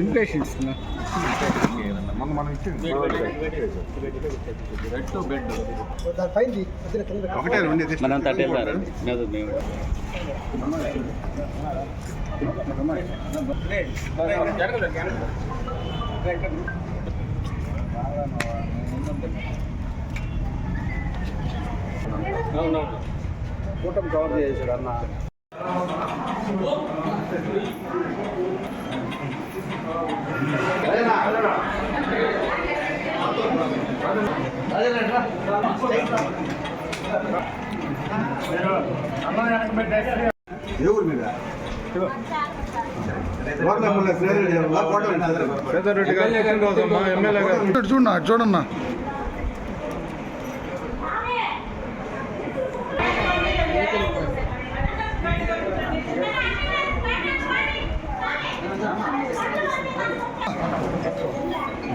ఇంపేషెంట్స్ మొన్న మనం ఇచ్చింది ఒకటే మనం కూటమి కవర్ అన్న. ఏ ఊరు మీద గవర్నమెంట్ శ్రీరెడ్డి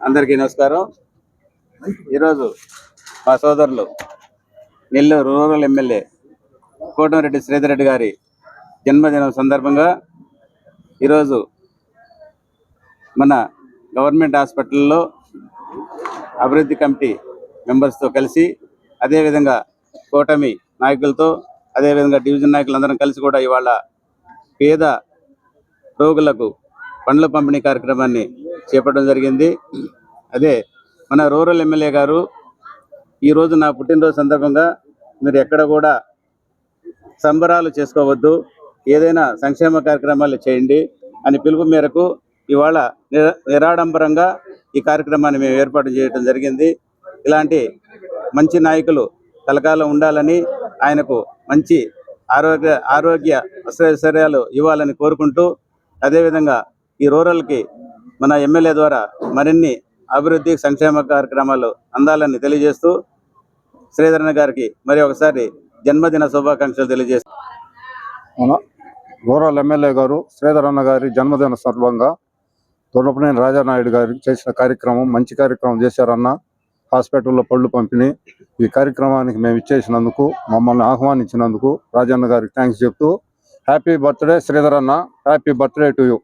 అందరికీ నమస్కారం. ఈరోజు మా సోదరులు నెల్లూరు రూరల్ ఎమ్మెల్యే కోటమిరెడ్డి శ్రీధర్ రెడ్డి గారి జన్మదినం సందర్భంగా ఈరోజు మన గవర్నమెంట్ హాస్పిటల్లో అభివృద్ధి కమిటీ మెంబర్స్తో కలిసి అదేవిధంగా కూటమి నాయకులతో అదేవిధంగా డివిజన్ నాయకులందరం కలిసి కూడా ఇవాళ పేద రోగులకు పండ్ల పంపిణీ కార్యక్రమాన్ని చేపట్టడం జరిగింది. అదే మన రూరల్ ఎమ్మెల్యే గారు ఈరోజు నా పుట్టినరోజు సందర్భంగా మీరు ఎక్కడ కూడా సంబరాలు చేసుకోవద్దు ఏదైనా సంక్షేమ కార్యక్రమాలు చేయండి అని పిలుపు మేరకు ఇవాళ నిరాడంబరంగా ఈ కార్యక్రమాన్ని మేము ఏర్పాటు చేయడం జరిగింది. ఇలాంటి మంచి నాయకులు కలకాలం ఉండాలని ఆయనకు మంచి ఆరోగ్య ఆరోగ్య అశ్చర్యాలు ఇవ్వాలని కోరుకుంటూ అదేవిధంగా ఈ రూరల్కి మన ఎమ్మెల్యే ద్వారా మరిన్ని అభివృద్ధి సంక్షేమ కార్యక్రమాలు అందాలని తెలియజేస్తూ శ్రీధరణ గారికి మరి ఒకసారి జన్మదిన శుభాకాంక్షలు తెలియజేస్తూ. మన రూరల్ ఎమ్మెల్యే గారు శ్రీధరన్న గారి జన్మదిన సందర్భంగా తొలపనేని రాజానాయుడు గారు చేసిన కార్యక్రమం మంచి కార్యక్రమం చేశారన్న హాస్పిటల్లో పళ్ళు పంపిణీ. ఈ కార్యక్రమానికి మేము ఇచ్చేసినందుకు మమ్మల్ని ఆహ్వానించినందుకు రాజన్న గారికి థ్యాంక్స్ చెప్తూ హ్యాపీ బర్త్డే శ్రీధర్ అన్న. Happy birthday to you